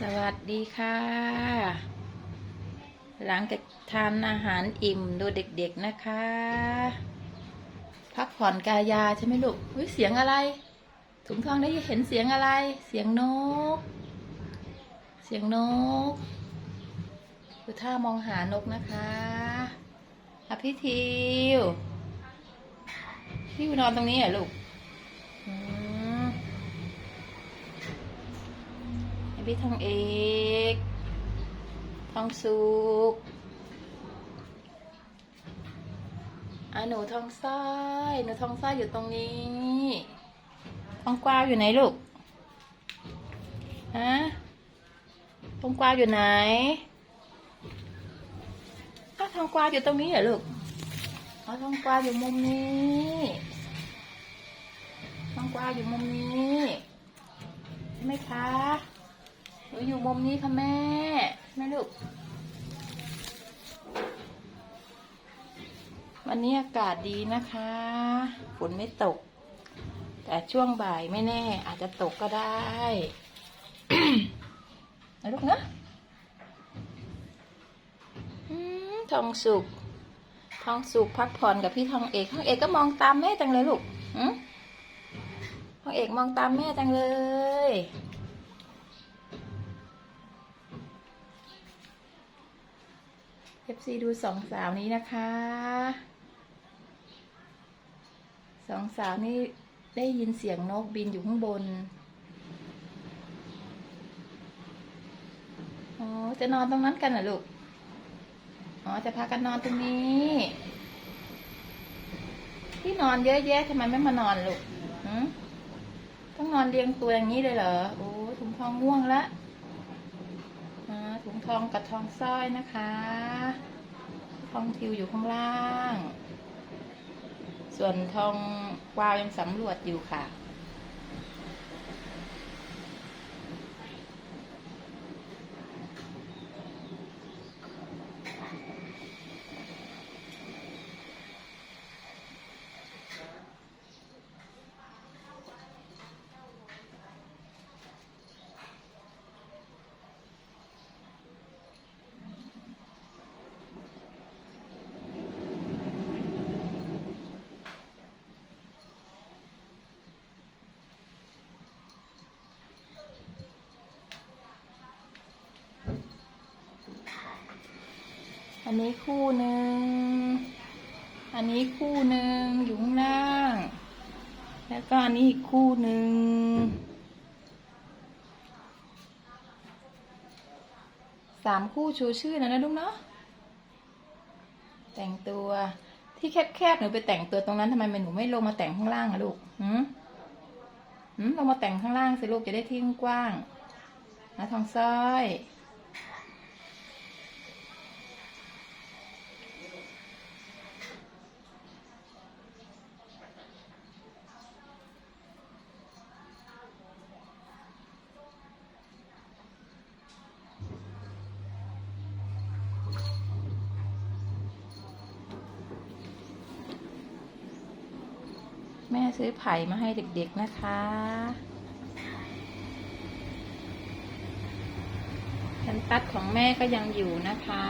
สวัสดีค่ะ หลังจากทานอาหารอิ่มดูเด็กๆนะคะ พักผ่อนกายาใช่ไหมลูกอุ้ยเสียงอะไร ถุงทองได้เห็นเสียงอะไร เสียงนก เสียงนกคือท่ามองหานกนะคะอะพี่ทิวพี่นอนตรงนี้เหรอลูกอืม ให้ พี่ทองเอกทองสุกอะหนูทองซ้ายหนูทองซ้ายอยู่ตรงนี้ทองกวาวอยู่ไหนลูกฮะทองกวาวอยู่ไหนอ้าวทองกวาวอยู่ตรงนี้เหรอลูกอ๋อทองกวาวอยู่มุมนี้ทองกวาวอยู่มุมนี้ใช่ไหมคะ หนูอยู่มุมนี้ค่ะแม่แม่ลูก วันนี้อากาศดีนะคะ ฝนไม่ตก แต่ช่วงบ่ายไม่แน่ อาจจะตกก็ได้นะลูกนะทองสุก ทองสุกพักผ่อนกับพี่ทองเอก ทองเอกก็มองตามแม่จังเลยลูกทองเอกมองตามแม่จังเลย เอฟซีดูสองสาวนี้นะคะสองสาวนี้ได้ยินเสียงนกบินอยู่ข้างบนอ๋อจะนอนตรงนั้นกันเหรอลูกอ๋อจะพากันนอนตรงนี้ ที่นอนเยอะแยะทำไมไม่มานอนลูกต้องนอนเรียงตัวอย่างนี้เลยเหรอโอ้ถุงทองง่วงและอ่าถุง ทองกับทองสร้อยนะคะ ทองทิวอยู่ข้างล่าง ส่วนทองวาวยังสำรวจอยู่ค่ะ นนี้คู่หนึ่ง อันนี้คู่หนึ่งอยู่ข้างล่าง แล้วก็อันนี้อีกคู่หนึ่ง สามคู่ชูชื่อนะนะลูกเนาะ แต่งตัวที่แคบๆหนูไปแต่งตัวตรงนั้นทำไมหนูไม่ลงมาแต่งข้างล่างอะลูกหืมหืมลงมาแต่งข้างล่างสิลูกจะได้ที่กว้างนะทองสร้อย แม่ซื้อไผ่มาให้เด็กๆนะคะแคนตัดของแม่ก็ยังอยู่นะคะ